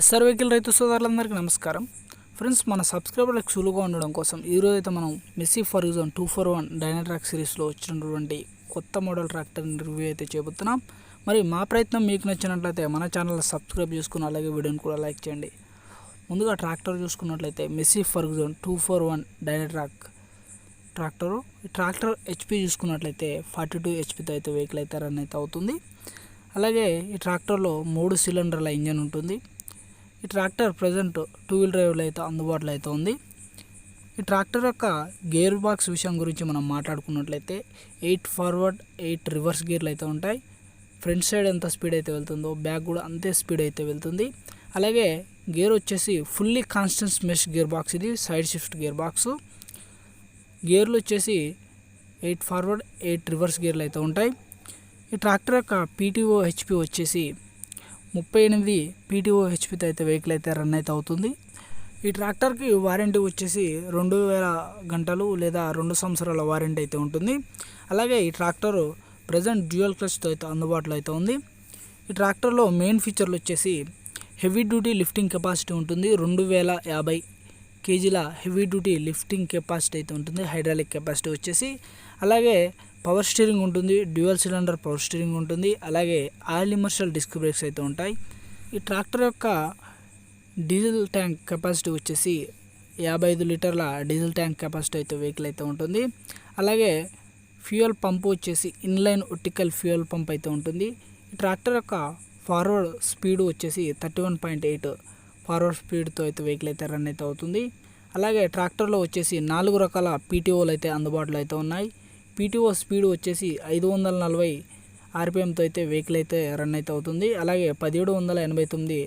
SR vehicle రైతు సోదరులందరికీ నమస్కారం. ఫ్రెండ్స్ మన సబ్స్క్రైబర్లకు సులువుగా ఉండడం కోసం ఈరోజు అయితే మనం Massey Ferguson two four one dynatrack సిరీస్లో వచ్చినటువంటి కొత్త మోడల్ ట్రాక్టర్ రివ్యూ అయితే చేయబోతున్నాం మరి మా ప్రయత్నం మీకు నచ్చినట్లయితే మన ఛానల్ సబ్స్క్రైబ్ చేసుకుని అలాగే వీడియోని కూడా లైక్ చేయండి. ముందుగా ట్రాక్టర్ చూసుకున్నట్లయితే Massey Ferguson two four one dynatrack tractor. ఈ ట్రాక్టర్ హెచ్పి చూసుకున్నట్లయితే ఫార్టీ టూ హెచ్పితో అయితే వెహికల్ అయితే రన్ అయితే అవుతుంది. అలాగే ఈ ట్రాక్టర్లో మూడు సిలిండర్ల ఇంజన్ ఉంటుంది. ఈ ట్రాక్టర్ ప్రజెంట్ టూ వీల్ డ్రైవ్లో అయితే అందుబాటులో అయితే ఉంది. ఈ ట్రాక్టర్ యొక్క గేర్ బాక్స్ విషయం గురించి మనం మాట్లాడుకున్నట్లయితే ఎయిట్ ఫార్వర్డ్ ఎయిట్ రివర్స్ గేర్లు అయితే ఉంటాయి. ఫ్రంట్ సైడ్ ఎంత స్పీడ్ అయితే వెళ్తుందో బ్యాక్ కూడా అంతే స్పీడ్ అయితే వెళ్తుంది. అలాగే గేర్ వచ్చేసి fully constant mesh gear box ఇది సైడ్ షిఫ్ట్ గేర్ బాక్స్. గేర్లు వచ్చేసి ఎయిట్ ఫార్వర్డ్ ఎయిట్ రివర్స్ గేర్లు అయితే ఉంటాయి. ఈ ట్రాక్టర్ యొక్క పీటీఓ హెచ్పి వచ్చేసి ముప్పై ఎనిమిది పీటీఓ హెచ్పితో అయితే వెహికల్ అయితే రన్ అయితే అవుతుంది. ఈ ట్రాక్టర్కి వారంటీ వచ్చేసి రెండు వేల గంటలు లేదా రెండు సంవత్సరాల వారంటీ అయితే ఉంటుంది. అలాగే ఈ ట్రాక్టర్ ప్రజెంట్ డ్యూయల్ క్లచ్తో అయితే అందుబాటులో అయితే ఉంది. ఈ ట్రాక్టర్లో మెయిన్ ఫీచర్లు వచ్చేసి హెవీ డ్యూటీ లిఫ్టింగ్ కెపాసిటీ ఉంటుంది. రెండు వేల యాభై కేజీల హెవీ డ్యూటీ లిఫ్టింగ్ కెపాసిటీ అయితే ఉంటుంది. హైడ్రాలిక్ కెపాసిటీ వచ్చేసి. అలాగే పవర్ స్టీరింగ్ ఉంటుంది డ్యూయల్ సిలిండర్ పవర్ స్టీరింగ్ ఉంటుంది అలాగే ఆయిల్ ఇమర్షియల్ డిస్క్ బ్రేక్స్ అయితే ఉంటాయి. ఈ ట్రాక్టర్ యొక్క డీజిల్ ట్యాంక్ కెపాసిటీ వచ్చేసి యాభై ఐదు లీటర్ల డీజిల్ ట్యాంక్ కెపాసిటీ అయితే వెహికల్ అయితే ఉంటుంది. అలాగే ఫ్యూయల్ పంప్ వచ్చేసి ఇన్లైన్ ఒటికల్ ఫ్యూయల్ పంప్ అయితే ఉంటుంది. ఈ ట్రాక్టర్ యొక్క ఫార్వర్డ్ స్పీడ్ వచ్చేసి thirty one point eight forward స్పీడ్తో అయితే వెహికల్ అయితే రన్ అయితే అవుతుంది. అలాగే ట్రాక్టర్లో వచ్చేసి నాలుగు రకాల పీటీఓలు అయితే అందుబాటులో అయితే ఉన్నాయి. పీటీఓ స్పీడ్ వచ్చేసి ఐదు వందల నలభై ఆర్పిఎంతో అయితే వెహికల్ అయితే రన్ అయితే అవుతుంది. అలాగే పదిహేడు వందల ఎనభై తొమ్మిది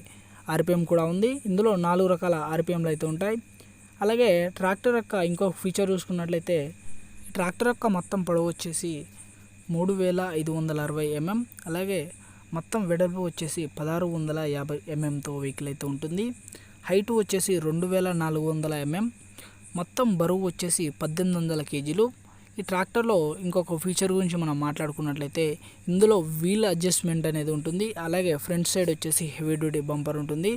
ఆర్పిఎం కూడా ఉంది. ఇందులో నాలుగు రకాల ఆర్పిఎంలు అయితే ఉంటాయి. అలాగే ట్రాక్టర్ యొక్క ఇంకొక ఫీచర్ చూసుకున్నట్లయితే ట్రాక్టర్ యొక్క మొత్తం పొడవు వచ్చేసి మూడు వేల ఐదు వందల అరవై ఎంఎం అలాగే మొత్తం వెడల్పు వచ్చేసి పదహారు వందల యాభై ఎంఎంతో వెహికల్ అయితే ఉంటుంది. హైట్ వచ్చేసి రెండు వేల నాలుగు వందల ఎంఎం మొత్తం బరువు వచ్చేసి పద్దెనిమిది వందల కేజీలు. ఈ ట్రాక్టర్లో ఇంకొక ఫీచర్ గురించి మనం మాట్లాడుకున్నట్లయితే ఇందులో వీల్ అడ్జస్ట్మెంట్ అనేది ఉంటుంది. అలాగే ఫ్రంట్ సైడ్ వచ్చేసి హెవీ డ్యూటీ బంపర్ ఉంటుంది.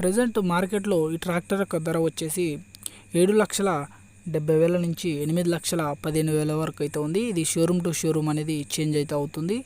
ప్రజెంట్ మార్కెట్లో ఈ ట్రాక్టర్ యొక్క ధర వచ్చేసి ఏడు లక్షల డెబ్బై వేల నుంచి ఎనిమిది లక్షల పదిహేను వేల వరకు అయితే ఉంది. ఇది షోరూమ్ టు షోరూమ్ అనేది చేంజ్ అయితే అవుతుంది.